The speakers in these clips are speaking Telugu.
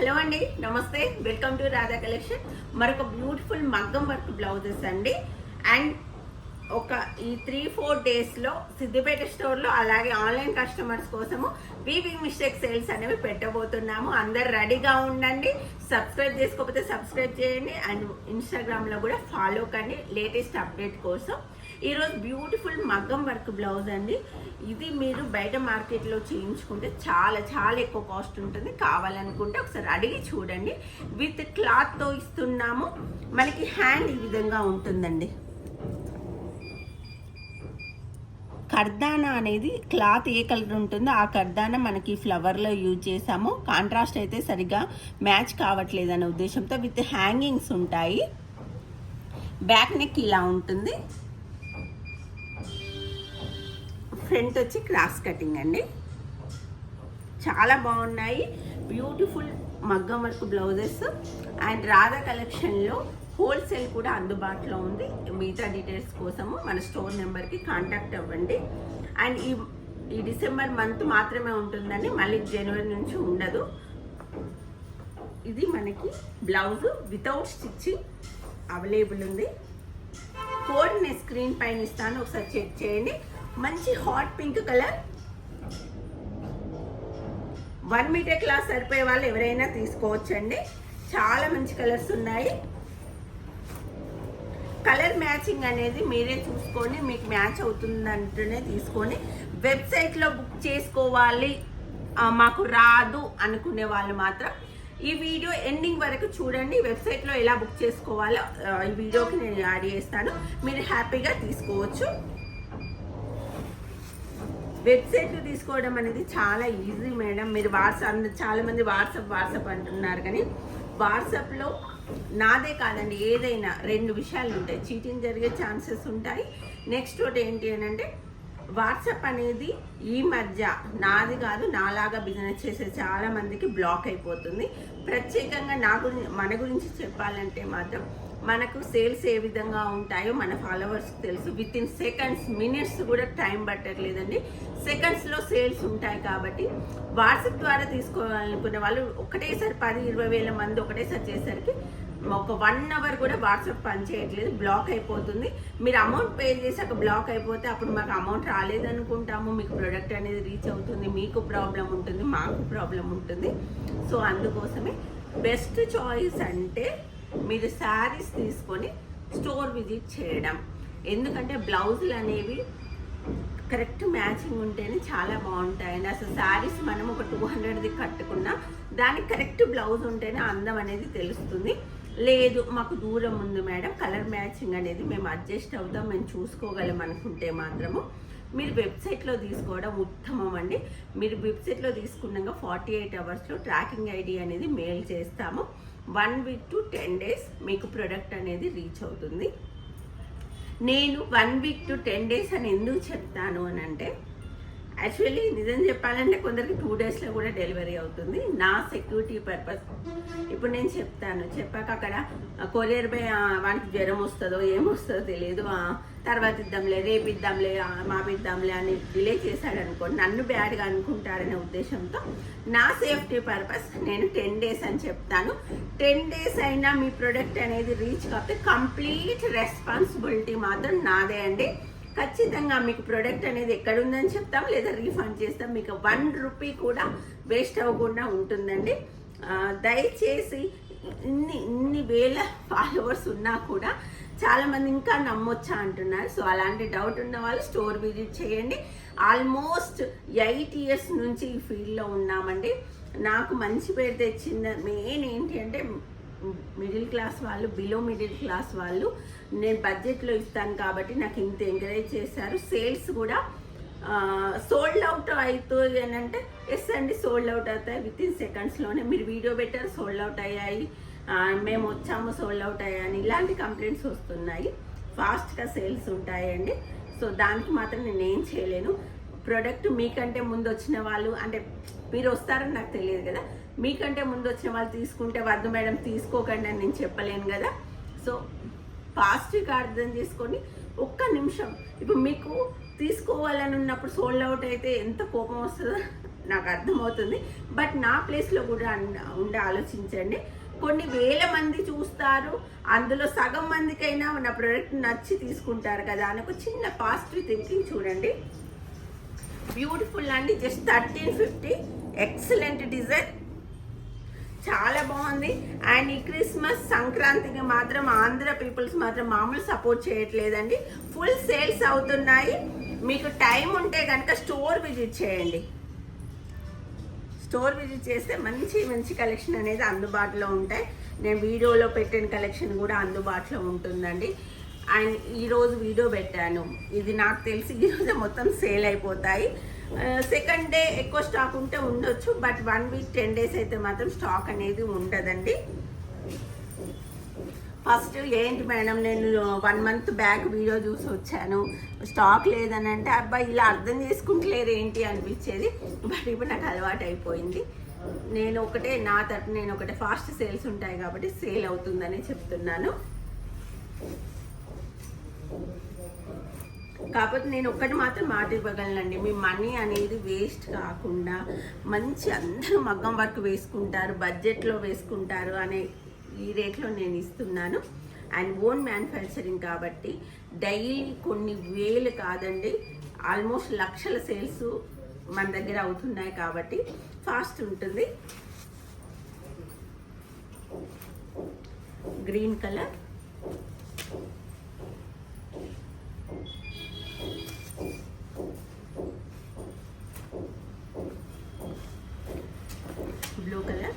హలో అండి నమస్తే. వెల్కమ్ టు రాధా కలెక్షన్ మరొక బ్యూటిఫుల్ మగ్గం వర్క్ బ్లౌజెస్ అండి. అండ్ ఒక ఈ త్రీ ఫోర్ డేస్లో సిద్దిపేట స్టోర్లో అలాగే ఆన్లైన్ కస్టమర్స్ కోసము వీవింగ్ మిస్టేక్ సేల్స్ అనేవి పెట్టబోతున్నాము. అందరు రెడీగా ఉండండి. సబ్స్క్రైబ్ చేసుకోకపోతే సబ్స్క్రైబ్ చేయండి. అండ్ ఇన్స్టాగ్రామ్లో కూడా ఫాలో కండి. లేటెస్ట్ అప్డేట్ కోసం. ఈరోజు బ్యూటిఫుల్ మగ్గం వర్క్ బ్లౌజ్ అండి. ఇది మీరు బయట మార్కెట్లో చేయించుకుంటే చాలా చాలా ఎక్కువ కాస్ట్ ఉంటుంది. కావాలనుకుంటే ఒకసారి అడిగి చూడండి. విత్ క్లాత్తో ఇస్తున్నాము. మనకి హ్యాండ్ ఈ విధంగా ఉంటుందండి. కర్దానా అనేది క్లాత్ ఏ కలర్ ఉంటుందో ఆ కర్దానా మనకి ఫ్లవర్లో యూజ్ చేసాము కాంట్రాస్ట్ అయితే సరిగా మ్యాచ్ కావట్లేదు అనే ఉద్దేశంతో విత్ హ్యాంగింగ్స్ ఉంటాయి. బ్యాక్ నెక్ ఇలా ఉంటుంది. ఫ్రంట్ వచ్చి క్రాస్ కటింగ్ అండి. చాలా బాగున్నాయి. బ్యూటిఫుల్ మగ్గం వర్క్ బ్లౌజెస్. అండ్ రాధా కలెక్షన్లో హోల్సేల్ కూడా అందుబాటులో ఉంది. మిగతా డీటెయిల్స్ కోసము మన స్టోర్ నెంబర్కి కాంటాక్ట్ అవ్వండి. అండ్ ఈ ఈ డిసెంబర్ మంత్ మాత్రమే ఉంటుందండి. మళ్ళీ జనవరి నుంచి ఉండదు. ఇది మనకి బ్లౌజ్ వితౌట్ స్టిచ్చింగ్ అవైలబుల్ ఉంది. కోడ్ నేను స్క్రీన్ పైన ఇస్తాను. ఒకసారి చెక్ చేయండి. మంచి hot pink colour one metre class సరిపోయే వాళ్ళు ఎవరైనా తీసుకోవచ్చండి. చాలా మంచి కలర్స్ ఉన్నాయి. కలర్ మ్యాచింగ్ అనేది మీరే చూసుకొని మీకు మ్యాచ్ అవుతుందంటూనే తీసుకొని వెబ్సైట్లో బుక్ చేసుకోవాలి మాకు రాదు అనుకునే వాళ్ళు మాత్రం ఈ వీడియో ఎండింగ్ వరకు చూడండి. వెబ్సైట్లో ఎలా బుక్ చేసుకోవాలో ఈ వీడియోకి నేను యాడ్ చేస్తాను. మీరు హ్యాపీగా తీసుకోవచ్చు. వెబ్సైట్లు తీసుకోవడం అనేది చాలా ఈజీ మేడం. మీరు వాట్సాప్ చాలా మంది వాట్సాప్ వాట్సాప్ అంటున్నారు కానీ వాట్సాప్లో నాదే కాదండి ఏదైనా రెండు విషయాలు ఉంటాయి. చీటింగ్ జరిగే ఛాన్సెస్ ఉంటాయి. నెక్స్ట్ ఒకటి ఏంటి అని అంటే వాట్సాప్ అనేది ఈ మధ్య నాది కాదు నాలాగా బిజినెస్ చేసే చాలా మందికి బ్లాక్ అయిపోతుంది. ప్రత్యేకంగా నా గురించి మన గురించి చెప్పాలంటే మాత్రం మనకు సేల్స్ ఏ విధంగా ఉంటాయో మన ఫాలోవర్స్కి తెలుసు. విత్ ఇన్ సెకండ్స్ మినిట్స్ కూడా టైం పట్టట్లేదండి. సెకండ్స్లో సేల్స్ ఉంటాయి కాబట్టి వాట్సాప్ ద్వారా తీసుకోవాలనుకునే వాళ్ళు ఒకటేసారి పది ఇరవై వేల మంది ఒకటేసారి చేసరికి ఒక వన్ అవర్ కూడా వాట్సాప్ పనిచేయట్లేదు బ్లాక్ అయిపోతుంది. మీరు అమౌంట్ పే చేసాక బ్లాక్ అయిపోతే అప్పుడు మాకు అమౌంట్ రాలేదనుకుంటాము. మీకు ప్రోడక్ట్ అనేది రీచ్ అవుతుంది. మీకు ప్రాబ్లం ఉంటుంది. మాకు ప్రాబ్లం ఉంటుంది. సో అందుకోసమే బెస్ట్ చాయిస్ అంటే మీరు శారీస్ తీసుకొని స్టోర్ విజిట్ చేయడం. ఎందుకంటే బ్లౌజులు అనేవి కరెక్ట్ మ్యాచింగ్ ఉంటేనే చాలా బాగుంటాయండి అసలు శారీస్ మనం ఒక టూ హండ్రెడ్ది కట్టుకున్నా దానికి కరెక్ట్ బ్లౌజ్ ఉంటేనే అందం అనేది తెలుస్తుంది. లేదు మాకు దూరం ఉంది మేడం. కలర్ మ్యాచింగ్ అనేది మేము అడ్జస్ట్ అవుతాం మేము చూసుకోగలం అనుకుంటే మాత్రము. మీరు వెబ్సైట్లో తీసుకోవడం ఉత్తమం అండి. మీరు వెబ్సైట్లో తీసుకున్నాక ఫార్టీ ఎయిట్ అవర్స్లో ట్రాకింగ్ ఐడి అనేది మెయిల్ చేస్తాము. One week to ten days మీకు ప్రొడక్ట్ అనేది రీచ్ అవుతుంది. నేను one week to ten days అని ఎందుకు చెప్తాను అని అంటే యాక్చువల్లీ నిజం చెప్పాలంటే కొందరికి టూ డేస్లో కూడా డెలివరీ అవుతుంది. నా సెక్యూరిటీ పర్పస్ ఇప్పుడు నేను చెప్తాను. చెప్పాక అక్కడ కొరియర్ బై వానికి జ్వరం వస్తుందో ఏమొస్తుందో తెలియదు. తర్వాత ఇద్దాంలే రేపు ఇద్దాంలే మాపిద్దాంలే అని డిలే చేశాడు అనుకోండి నన్ను బ్యాడ్గా అనుకుంటారనే ఉద్దేశంతో నా సేఫ్టీ పర్పస్ నేను టెన్ డేస్ అని చెప్తాను. టెన్ డేస్ అయినా మీ ప్రొడక్ట్ అనేది రీచ్ కాకపోతే కంప్లీట్ రెస్పాన్సిబిలిటీ మాత్రం నాదే అండి. ఖచ్చితంగా మీకు ప్రోడక్ట్ అనేది ఎక్కడుందని చెప్తాం లేదా రీఫండ్ చేస్తాం. మీకు వన్ రూపీ కూడా వేస్ట్ అవ్వకుండా ఉంటుందండి. దయచేసి ఇన్ని ఇన్ని వేల ఫాలోవర్స్ ఉన్నా కూడా చాలామంది ఇంకా నమ్మొచ్చా అంటున్నారు. సో అలాంటి డౌట్ ఉన్న వాళ్ళు స్టోర్ విజిట్ చేయండి. ఆల్మోస్ట్ ఎయిట్ ఇయర్స్ నుంచి ఈ ఫీల్డ్లో ఉన్నామండి. నాకు మంచి పేరు తెచ్చింది మెయిన్ ఏంటి అంటే మిడిల్ క్లాస్ వాళ్ళు బిలో మిడిల్ క్లాస్ వాళ్ళు. నేను బడ్జెట్లో ఇస్తాను కాబట్టి నాకు ఇంత ఎంకరేజ్ చేశారు. సేల్స్ కూడా సోల్డ్ అవుట్ అవుతుంది అని అంటే ఎస్ అండి సోల్డ్ అవుట్ అవుతాయి. విత్ ఇన్ సెకండ్స్లోనే మీరు వీడియో పెట్టారు సోల్డ్ అవుట్ అయ్యాయి. మేము వచ్చాము సోల్డ్ అవుట్ అయ్యాయని ఇలాంటి కంప్లైంట్స్ వస్తున్నాయి. ఫాస్ట్గా సేల్స్ ఉంటాయండి. సో దానికి మాత్రం నేను ఏం చేయలేను. ప్రోడక్ట్ మీకంటే ముందు వచ్చిన వాళ్ళు అంటే మీరు వస్తారని నాకు తెలియదు కదా. మీకంటే ముందు వచ్చిన వాళ్ళు తీసుకుంటే వద్దు మేడం తీసుకోకండి అని నేను చెప్పలేను కదా. సో పాజిటివ్గా అర్థం చేసుకొని ఒక్క నిమిషం. ఇప్పుడు మీకు తీసుకోవాలని ఉన్నప్పుడు సోల్డ్ అవుట్ అయితే ఎంత కోపం వస్తుందో నాకు అర్థమవుతుంది. బట్ నా ప్లేస్లో కూడా ఉండి ఆలోచించండి. కొన్ని వేల మంది చూస్తారు. అందులో సగం మందికైనా నా ప్రోడక్ట్ నచ్చి తీసుకుంటారు కదా అని ఒక చిన్న పాజిటివ్ థింకింగ్ చూడండి. బ్యూటిఫుల్ అండి. Just thirteen fifty excellent design చాలా బాగుంది. అండ్ ఈ క్రిస్మస్ సంక్రాంతికి మాత్రం ఆంధ్ర పీపుల్స్ మాత్రం మామూలు సపోర్ట్ చేయట్లేదండి. ఫుల్ సేల్స్ అవుతున్నాయి. మీకు టైం ఉంటే కనుక స్టోర్ విజిట్ చేయండి. స్టోర్ విజిట్ చేస్తే మంచి మంచి కలెక్షన్ అనేది అందుబాటులో ఉంటాయి. నేను వీడియోలో పెట్టిన కలెక్షన్ కూడా అందుబాటులో ఉంటుందండి. అండ్ ఈరోజు వీడియో పెట్టాను. ఇది నాకు తెలిసి ఈరోజు మొత్తం సేల్ అయిపోతాయి. సెకండ్ డే ఎక్కువ స్టాక్ ఉంటే ఉండొచ్చు but one week ten days అయితే మాత్రం స్టాక్ అనేది ఉండదండి. ఫస్ట్ ఏంటి మేడం నేను వన్ మంత్ బ్యాక్ వీడియో చూసి వచ్చాను. స్టాక్ లేదని అంటే అబ్బాయి ఇలా అర్థం చేసుకుంటలేరు ఏంటి అనిపించేది. బట్ ఇప్పుడు నాకు అలవాటు అయిపోయింది. నేను ఒకటే నా తరపు నేను ఒకటే ఫాస్ట్ సేల్స్ ఉంటాయి కాబట్టి సేల్ అవుతుందని చెప్తున్నాను. కాకపోతే నేను ఒక్కటి మాత్రం మాట ఇవ్వగలనండి మీ మనీ అనేది వేస్ట్ కాకుండా మంచి అందరూ మగ్గం వర్క్ వేసుకుంటారు బడ్జెట్లో వేసుకుంటారు అనే ఈ రేట్లో నేను ఇస్తున్నాను. అండ్ ఓన్ మ్యానుఫ్యాక్చరింగ్ కాబట్టి డైలీ కొన్ని వేలు కాదండి ఆల్మోస్ట్ లక్షల సేల్స్ మన దగ్గర అవుతున్నాయి కాబట్టి ఫాస్ట్ ఉంటుంది. Green colour blue colour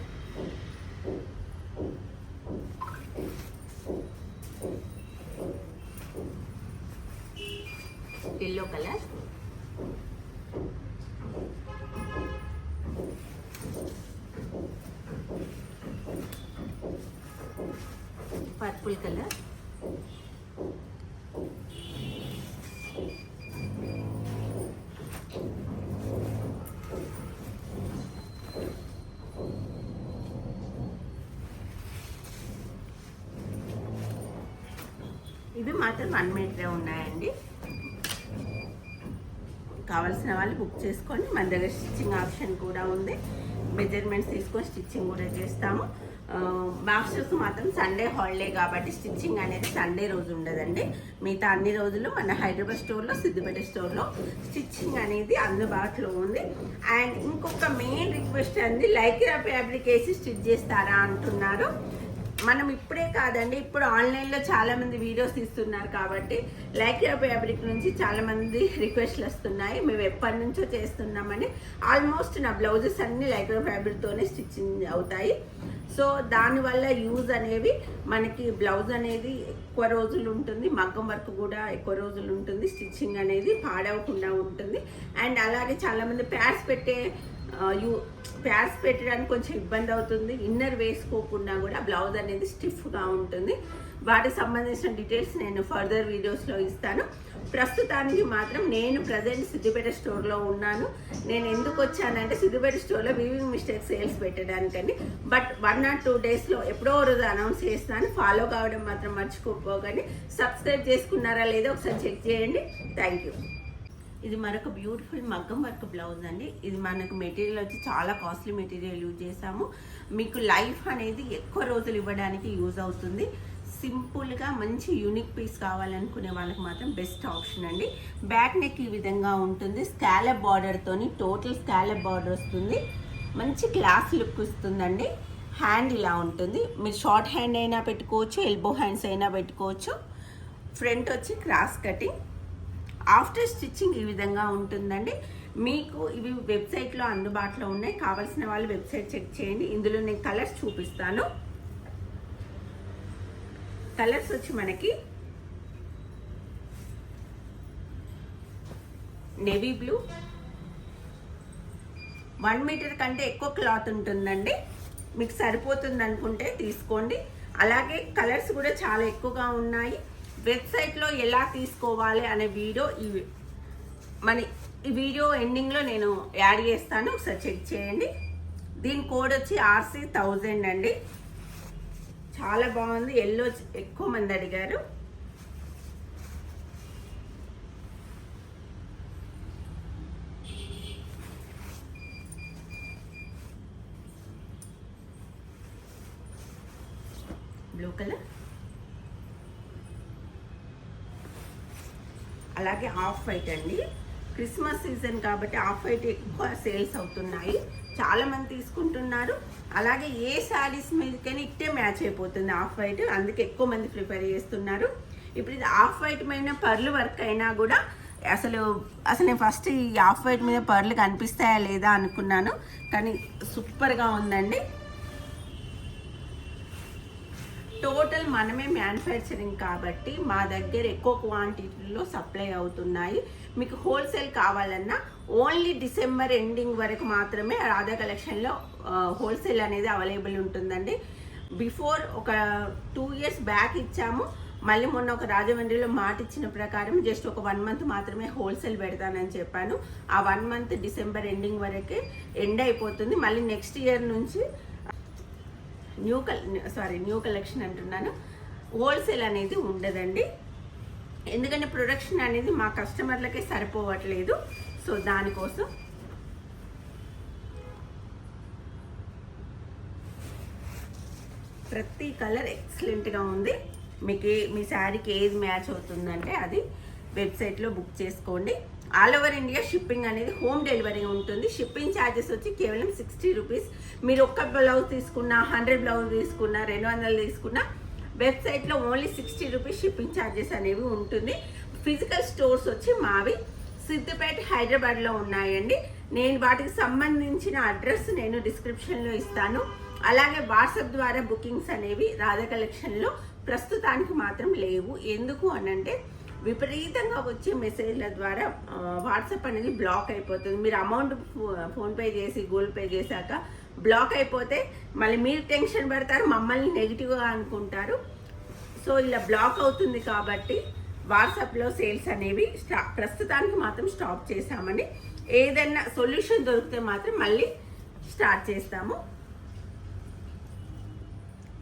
yellow colour purple colour. ఇవి మాత్రం వన్ మీటరే ఉన్నాయండి. కావాల్సిన వాళ్ళు బుక్ చేసుకొని మన దగ్గర స్టిచ్చింగ్ ఆప్షన్ కూడా ఉంది. మెజర్మెంట్స్ తీసుకొని స్టిచ్చింగ్ కూడా చేస్తాము. మాస్టర్స్ మాత్రం సండే హాలిడే కాబట్టి స్టిచ్చింగ్ అనేది సండే రోజు ఉండదండి. మిగతా అన్ని రోజులు మన హైదరాబాద్ స్టోర్లో సిద్దిపేట స్టోర్లో స్టిచ్చింగ్ అనేది అందుబాటులో ఉంది. అండ్ ఇంకొక మెయిన్ రిక్వెస్ట్ అంది లైక్రా ఫ్యాబ్రిక్ వేసి స్టిచ్ చేస్తారా అంటున్నారు. మనం ఇప్పుడే కాదండి ఇప్పుడు ఆన్లైన్లో చాలామంది వీడియోస్ తీస్తున్నారు కాబట్టి లైక్రా ఫ్యాబ్రిక్ నుంచి చాలామంది రిక్వెస్ట్లు వస్తున్నాయి. మేము ఎప్పటి నుంచో చేస్తున్నామని ఆల్మోస్ట్ నా బ్లౌజెస్ అన్నీ లైక్రా ఫ్యాబ్రిక్తోనే స్టిచ్చింగ్ అవుతాయి. సో దానివల్ల యూజ్ అనేవి మనకి బ్లౌజ్ అనేది ఎక్కువ రోజులు ఉంటుంది మగ్గం వర్క్ కూడా ఎక్కువ రోజులు ఉంటుంది స్టిచ్చింగ్ అనేది పాడవకుండా ఉంటుంది. అండ్ అలాగే చాలామంది ప్యాడ్స్ పెట్టే యూ ప్యాస్ పెట్టడానికి కొంచెం ఇబ్బంది అవుతుంది. ఇన్నర్ వేసుకోకుండా కూడా బ్లౌజ్ అనేది స్టిఫ్గా ఉంటుంది. వాటికి సంబంధించిన డీటెయిల్స్ నేను ఫర్దర్ వీడియోస్లో ఇస్తాను. ప్రస్తుతానికి మాత్రం నేను ప్రజెంట్ సిద్దిపేట స్టోర్లో ఉన్నాను. నేను ఎందుకు వచ్చానంటే సిద్దిపేట స్టోర్లో వీవింగ్ మిస్టేక్ సేల్స్ పెట్టడానికండి బట్ వన్ ఆర్ టూ డేస్లో ఎప్పుడో రోజు అనౌన్స్ చేస్తాను. ఫాలో కావడం మాత్రం మర్చిపోకండి సబ్స్క్రైబ్ చేసుకున్నారా లేదో ఒకసారి చెక్ చేయండి. Thank you. ఇది మరొక బ్యూటిఫుల్ మగ్గం వర్క్ బ్లౌజ్ అండి. ఇది మనకు మెటీరియల్ వచ్చి చాలా కాస్ట్లీ మెటీరియల్ యూజ్ చేసాము మీకు లైఫ్ అనేది ఎక్కువ రోజులు ఇవ్వడానికి యూజ్ అవుతుంది. సింపుల్గా మంచి యూనిక్ పీస్ కావాలనుకునే వాళ్ళకి మాత్రం బెస్ట్ ఆప్షన్ అండి. బ్యాక్ నెక్ ఈ విధంగా ఉంటుంది. స్కాలప్ బార్డర్తోని టోటల్ స్కాలప్ బార్డర్ వస్తుంది. మంచి క్లాస్ లుక్ ఇస్తుందండి హ్యాండ్ ఇలా ఉంటుంది. మీరు షార్ట్ హ్యాండ్ అయినా పెట్టుకోవచ్చు ఎల్బో హ్యాండ్స్ అయినా పెట్టుకోవచ్చు. ఫ్రంట్ వచ్చి క్రాస్ కటింగ్ ఆఫ్టర్ స్టిచ్చింగ్ ఈ విధంగా ఉంటుందండి. మీకు ఇవి వెబ్సైట్లో అందుబాటులో ఉన్నాయి. కావాల్సిన వాళ్ళు వెబ్సైట్ చెక్ చేయండి. ఇందులో నేను కలర్స్ చూపిస్తాను. కలర్స్ వచ్చి మనకి నేవీ బ్లూ. వన్ మీటర్ కంటే ఎక్కువ క్లాత్ ఉంటుందండి. మీకు సరిపోతుంది అనుకుంటే తీసుకోండి. అలాగే కలర్స్ కూడా చాలా ఎక్కువగా ఉన్నాయి. వెబ్సైట్లో ఎలా తీసుకోవాలి అనే వీడియో ఈ మన ఈ వీడియో ఎండింగ్లో నేను యాడ్ చేస్తాను. ఒకసారి చెక్ చేయండి. దీని కోడ్ వచ్చి ఆర్సీ థౌజండ్ అండి. చాలా బాగుంది. ఎల్లో ఎక్కువ మంది అడిగారు. Blue colour? అలాగే హాఫ్ వైట్ అండి. క్రిస్మస్ సీజన్ కాబట్టి హాఫ్ వైట్ ఎక్కువ సేల్స్ అవుతున్నాయి. చాలామంది తీసుకుంటున్నారు. అలాగే ఏ శారీస్ మీదకైనా ఇట్టే మ్యాచ్ అయిపోతుంది ఆఫ్ వైట్. అందుకే ఎక్కువ మంది ప్రిఫర్ చేస్తున్నారు. ఇప్పుడు ఇది ఆఫ్ వైట్ మీద పర్లు వర్క్ అయినా కూడా అసలు అసలు నేను ఫస్ట్ ఈ ఆఫ్ వైట్ మీద పర్లు కనిపిస్తాయా లేదా అనుకున్నాను. కానీ సూపర్గా ఉందండి. టోటల్ మనమే మ్యానుఫ్యాక్చరింగ్ కాబట్టి మా దగ్గర ఎక్కువ క్వాంటిటీలో సప్లై అవుతున్నాయి. మీకు హోల్సేల్ కావాలన్నా ఓన్లీ డిసెంబర్ ఎండింగ్ వరకు మాత్రమే రాధా కలెక్షన్లో హోల్సేల్ అనేది అవైలబుల్ ఉంటుందండి. బిఫోర్ ఒక టూ ఇయర్స్ బ్యాక్ ఇచ్చాము. మళ్ళీ మొన్న ఒక రాజమండ్రిలో మాట ఇచ్చిన ప్రకారం జస్ట్ ఒక వన్ మంత్ మాత్రమే హోల్సేల్ పెడతానని చెప్పాను. ఆ వన్ మంత్ డిసెంబర్ ఎండింగ్ వరకే ఎండ్ అయిపోతుంది. మళ్ళీ నెక్స్ట్ ఇయర్ నుంచి న్యూ కల్ సారీ న్యూ కలెక్షన్ అంటున్నాను. హోల్సేల్ అనేది ఉండదండి. ఎందుకంటే ప్రొడక్షన్ అనేది మా కస్టమర్లకే సరిపోవట్లేదు. సో దానికోసం ప్రతి కలర్ ఎక్సలెంట్గా ఉంది. మీకు ఏ- మీ శారీకి ఏది మ్యాచ్ అవుతుందంటే అది వెబ్సైట్లో బుక్ చేసుకోండి. ఆల్ ఓవర్ ఇండియా షిప్పింగ్ అనేది హోమ్ డెలివరీ ఉంటుంది. షిప్పింగ్ ఛార్జెస్ వచ్చి కేవలం సిక్స్టీ రూపీస్. మీరు ఒక్క బ్లౌజ్ తీసుకున్నా హండ్రెడ్ బ్లౌజ్ తీసుకున్నా రెండు వందలు తీసుకున్నా వెబ్సైట్లో only sixty rupees shipping charges అనేవి ఉంటుంది. ఫిజికల్ స్టోర్స్ వచ్చి మావి. సిద్దిపేట హైదరాబాద్లో ఉన్నాయండి. నేను వాటికి సంబంధించిన అడ్రస్ నేను డిస్క్రిప్షన్లో ఇస్తాను. అలాగే వాట్సాప్ ద్వారా బుకింగ్స్ అనేవి రాధా కలెక్షన్లో ప్రస్తుతానికి మాత్రం లేవు. ఎందుకు అనంటే విపరీతంగా వచ్చే మెసేజ్ల ద్వారా వాట్సాప్ అనేది బ్లాక్ అయిపోతుంది. మీరు అమౌంట్ ఫో- ఫోన్పే చేసి గూగుల్ పే చేశాక బ్లాక్ అయిపోతే మళ్ళీ మీరు టెన్షన్ పడతారు మమ్మల్ని నెగిటివ్గా అనుకుంటారు. సో ఇలా బ్లాక్ అవుతుంది కాబట్టి వాట్సాప్లో సేల్స్ అనేవి స్టా ప్రస్తుతానికి మాత్రం స్టాప్ చేశామని ఏదైనా సొల్యూషన్ దొరికితే మాత్రం మళ్ళీ స్టార్ట్ చేస్తాము.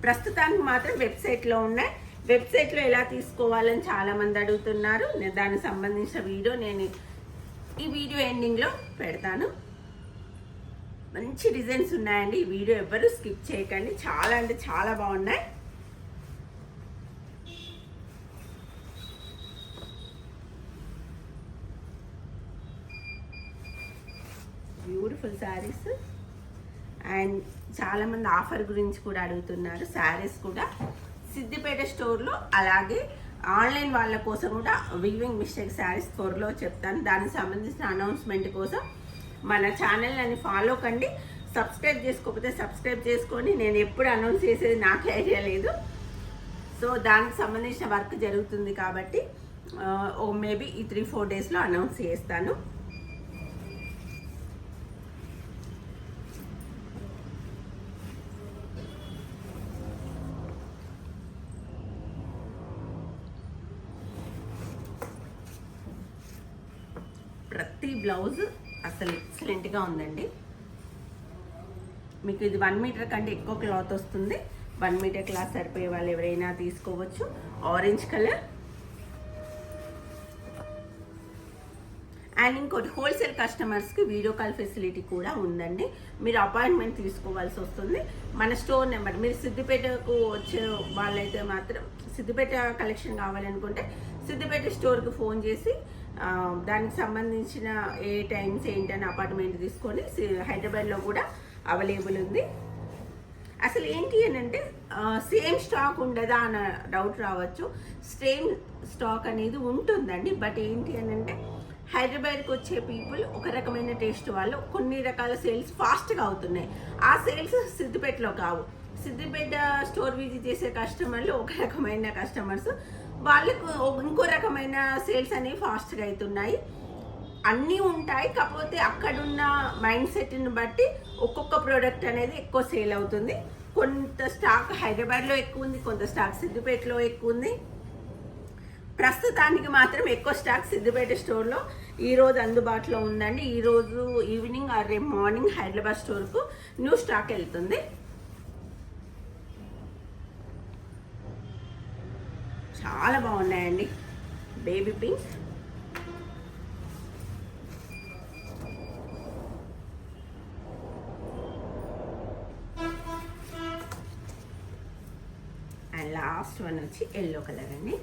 ప్రస్తుతానికి మాత్రం వెబ్సైట్లో ఉన్నాయి. వెబ్సైట్లో ఎలా తీసుకోవాలని చాలామంది అడుగుతున్నారు. నేను దానికి సంబంధించిన వీడియో నేను ఈ వీడియో ఎండింగ్లో పెడతాను. మంచి డిజైన్స్ ఉన్నాయండి. ఈ వీడియో ఎవరు స్కిప్ చేయకండి. చాలా అంటే చాలా బాగున్నాయి. బ్యూటిఫుల్ శారీస్ అండ్ చాలామంది ఆఫర్ గురించి కూడా అడుగుతున్నారు. శారీస్ కూడా. సిద్దిపేట స్టోర్లో అలాగే ఆన్లైన్ వాళ్ళ కోసం కూడా వీవింగ్ మిస్టేక్ శారీస్ త్వరలో చెప్తాను. దానికి సంబంధించిన అనౌన్స్మెంట్ కోసం మన ఛానల్ని ఫాలో కండి. సబ్స్క్రైబ్ చేసుకోకపోతే సబ్స్క్రైబ్ చేసుకొని నేను ఎప్పుడు అనౌన్స్ చేసేది నాకు ఐడియా లేదు. సో దానికి సంబంధించిన వర్క్ జరుగుతుంది కాబట్టి ఓ మేబీ ఈ త్రీ ఫోర్ డేస్లో అనౌన్స్ చేస్తాను ప్రతి బ్లౌజ్ అసలు ఎక్సలెంట్గా ఉందండి. మీకు ఇది వన్ మీటర్ కంటే ఎక్కువ క్లాత్ వస్తుంది. వన్ మీటర్ క్లాత్ సరిపోయే వాళ్ళు ఎవరైనా తీసుకోవచ్చు. ఆరెంజ్ కలర్ అండ్ ఇంకోటి హోల్సేల్ కస్టమర్స్కి వీడియో కాల్ ఫెసిలిటీ కూడా ఉందండి. మీరు అపాయింట్మెంట్ తీసుకోవాల్సి వస్తుంది. మన స్టోర్ నెంబర్ మీరు సిద్దిపేటకు వచ్చే వాళ్ళైతే మాత్రం సిద్దిపేట కలెక్షన్ కావాలనుకుంటే సిద్దిపేట స్టోర్కి ఫోన్ చేసి దానికి సంబంధించిన ఏ టైమ్స్ ఏంటని అపార్ట్మెంట్ తీసుకొని హైదరాబాద్లో కూడా అవైలబుల్ ఉంది. అసలు ఏంటి అని అంటే సేమ్ స్టాక్ ఉండదా అన్న డౌట్ రావచ్చు. సేమ్ స్టాక్ అనేది ఉంటుందండి. బట్ ఏంటి అని అంటే హైదరాబాద్కి వచ్చే పీపుల్ ఒక రకమైన టేస్ట్ వాళ్ళు కొన్ని రకాల సేల్స్ ఫాస్ట్గా అవుతున్నాయి. ఆ సేల్స్ సిద్దిపేటలో కావు. సిద్దిపేట స్టోర్ విజిట్ చేసే కస్టమర్లు ఒక రకమైన కస్టమర్స్. వాళ్ళకు ఇంకో రకమైన సేల్స్ అనేవి ఫాస్ట్గా అవుతున్నాయి అన్నీ ఉంటాయి. కాకపోతే అక్కడున్న మైండ్ సెట్ని బట్టి ఒక్కొక్క ప్రోడక్ట్ అనేది ఎక్కువ సేల్ అవుతుంది. కొంత స్టాక్ హైదరాబాద్లో ఎక్కువ ఉంది కొంత స్టాక్ సిద్దిపేటలో ఎక్కువ ఉంది. ప్రస్తుతానికి మాత్రం ఎక్కువ స్టాక్ సిద్దిపేట స్టోర్లో ఈరోజు అందుబాటులో ఉందండి. ఈరోజు ఈవినింగ్ ఆర్ రేపు మార్నింగ్ హైదరాబాద్ స్టోర్కు న్యూ స్టాక్ వెళ్తుంది. చాలా బాగున్నాయండి. Baby pink and last one వచ్చి ఎల్లో కలర్ అండి.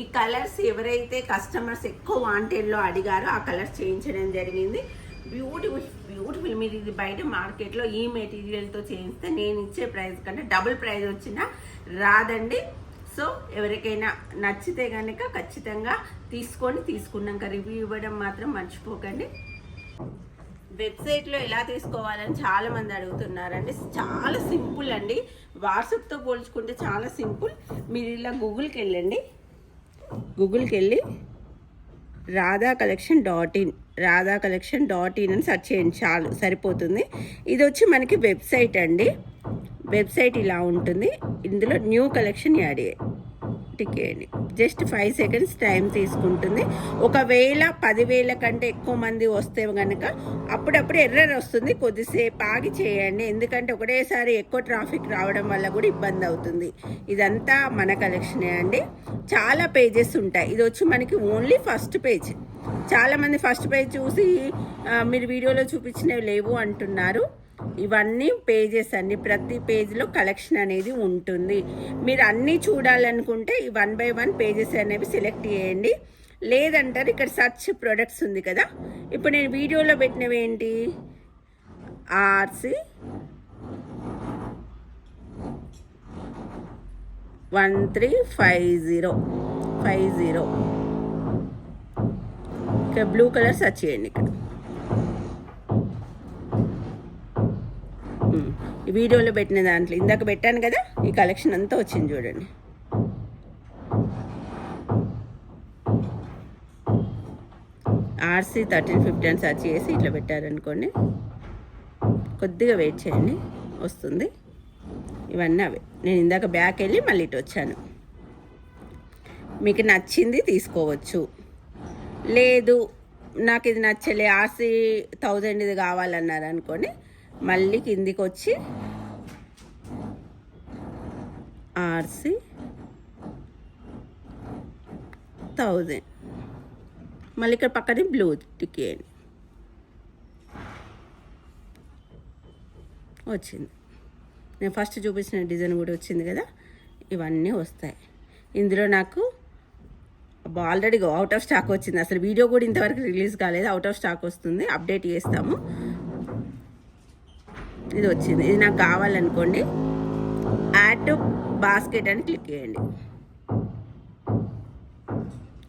ఈ కలర్స్ ఎవరైతే కస్టమర్స్ ఎక్కువ వాంటెడ్లో అడిగారో ఆ కలర్స్ చేయించడం జరిగింది. బ్యూటిఫుల్ బ్యూటిఫుల్ మీరు ఇది బయట మార్కెట్లో ఈ మెటీరియల్తో చేయిస్తే నేను ఇచ్చే ప్రైస్ కంటే డబుల్ ప్రైస్ వచ్చినా రాదండి. సో ఎవరికైనా నచ్చితే కనుక ఖచ్చితంగా తీసుకొని తీసుకున్నాక రివ్యూ ఇవ్వడం మాత్రం మర్చిపోకండి. వెబ్సైట్లో ఎలా తీసుకోవాలని చాలా మంది అడుగుతున్నారండి. చాలా సింపుల్ అండి. వాట్సాప్తో పోల్చుకుంటే చాలా సింపుల్. మీరు ఇలా గూగుల్కి వెళ్ళండి. గూగుల్కి వెళ్ళి Radha collection dot in Radha collection dot in అని సెర్చ్ చేయండి. చాలు సరిపోతుంది. ఇది వచ్చి మనకి వెబ్సైట్ అండి. వెబ్సైట్ ఇలా ఉంటుంది. ఇందులో న్యూ కలెక్షన్ యాడ్ టికేయండి జస్ట్ ఫైవ్ సెకండ్స్ టైం తీసుకుంటుంది. ఒకవేళ పదివేల కంటే ఎక్కువ మంది వస్తే కనుక అప్పుడప్పుడు ఎర్రర్ వస్తుంది. కొద్దిసేపు ఆగి చేయండి. ఎందుకంటే ఒకటేసారి ఎక్కువ ట్రాఫిక్ రావడం వల్ల కూడా ఇబ్బంది అవుతుంది. ఇదంతా మన కలెక్షనే అండి. చాలా పేజెస్ ఉంటాయి. ఇది వచ్చి మనకి ఓన్లీ ఫస్ట్ పేజ్. చాలామంది ఫస్ట్ పేజ్ చూసి మీరు వీడియోలో చూపించినవి లేవు అంటున్నారు. ఇవన్నీ పేజెస్ అండి. ప్రతి పేజ్లో కలెక్షన్ అనేది ఉంటుంది. మీరు అన్నీ చూడాలనుకుంటే ఈ వన్ బై వన్ పేజెస్ అనేవి సెలెక్ట్ చేయండి. లేదంటారు ఇక్కడ సర్చ్ ప్రొడక్ట్స్ ఉంది కదా. ఇప్పుడు నేను వీడియోలో పెట్టినవి ఏంటి? RC one three five zero five zero ఇక్కడ బ్లూ కలర్ సెర్చ్ చేయండి ఇక్కడ ఉమ్, ఈ వీడియోలో పెట్టిన దాంట్లో ఇందాక పెట్టాను కదా ఈ కలెక్షన్ అంతా వచ్చింది చూడండి. ఆర్సీ థర్టీన్ ఫిఫ్టీ అని సర్చ్ చేసి ఇట్లా పెట్టారనుకోండి. కొద్దిగా వెయిట్ చేయండి వస్తుంది. ఇవన్నీ అవే. నేను ఇందాక బ్యాక్ వెళ్ళి మళ్ళీ ఇటు వచ్చాను. మీకు నచ్చింది తీసుకోవచ్చు. లేదు నాకు ఇది నచ్చలే ఆర్సీ థౌజండ్ ఇది కావాలన్నారు అనుకోండి మళ్ళీ కిందికి వచ్చి ఆర్సీ థౌజండ్. మళ్ళీ ఇక్కడ పక్కనే బ్లూ టిక్ చేయండి వచ్చింది. నేను ఫస్ట్ చూపించిన డిజైన్ కూడా వచ్చింది కదా? ఇవన్నీ వస్తాయి. ఇందులో నాకు ఆల్రెడీ అవుట్ ఆఫ్ స్టాక్ వచ్చింది. అసలు వీడియో కూడా ఇంతవరకు రిలీజ్ కాలేదు. అవుట్ ఆఫ్ స్టాక్ వస్తుంది. అప్డేట్ చేస్తాము. ఇది వచ్చింది. ఇది నాకు కావాలనుకోండి. యాడ్ టు బాస్కెట్ అని క్లిక్ చేయండి.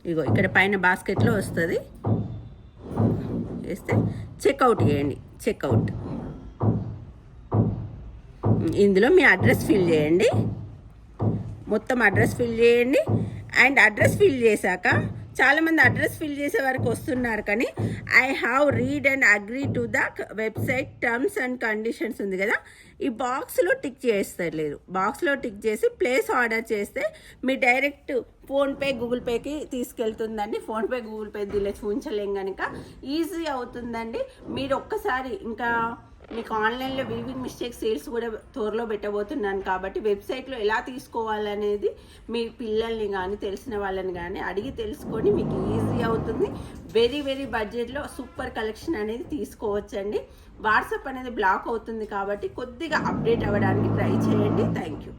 ఇగో ఇక్కడ పైన బాస్కెట్లో వస్తుంది. వేస్తే చెక్అవుట్ చేయండి. చెక్అవుట్. ఇందులో మీ అడ్రస్ ఫిల్ చేయండి. మొత్తం అడ్రస్ ఫిల్ చేయండి. అండ్ అడ్రస్ ఫిల్ చేశాక చాలామంది అడ్రస్ ఫిల్ చేసే వరకు వస్తున్నారు కానీ I have read and agree to the website terms and conditions ఉంది కదా. ఈ బాక్స్లో టిక్ చేస్తలేరు బాక్స్లో టిక్ చేసి ప్లేస్ ఆర్డర్ చేస్తే మీ డైరెక్ట్ ఫోన్పే గూగుల్ పేకి తీసుకెళ్తుందండి. ఫోన్పే గూగుల్ పే దీనిలో చూపించలేం కనుక ఈజీ అవుతుందండి. మీరు ఒక్కసారి ఇంకా మీకు ఆన్లైన్లో వీవింగ్ మిస్టేక్ సేల్స్ కూడా త్వరలో పెట్టబోతున్నాను కాబట్టి వెబ్సైట్లో ఎలా తీసుకోవాలనేది మీ పిల్లల్ని కానీ తెలిసిన వాళ్ళని కానీ అడిగి తెలుసుకొని మీకు ఈజీ అవుతుంది. వెరీ వెరీ బడ్జెట్లో సూపర్ కలెక్షన్ అనేది తీసుకోవచ్చండి. వాట్సాప్ అనేది బ్లాక్ అవుతుంది కాబట్టి కొద్దిగా అప్డేట్ అవ్వడానికి ట్రై చేయండి. Thank you.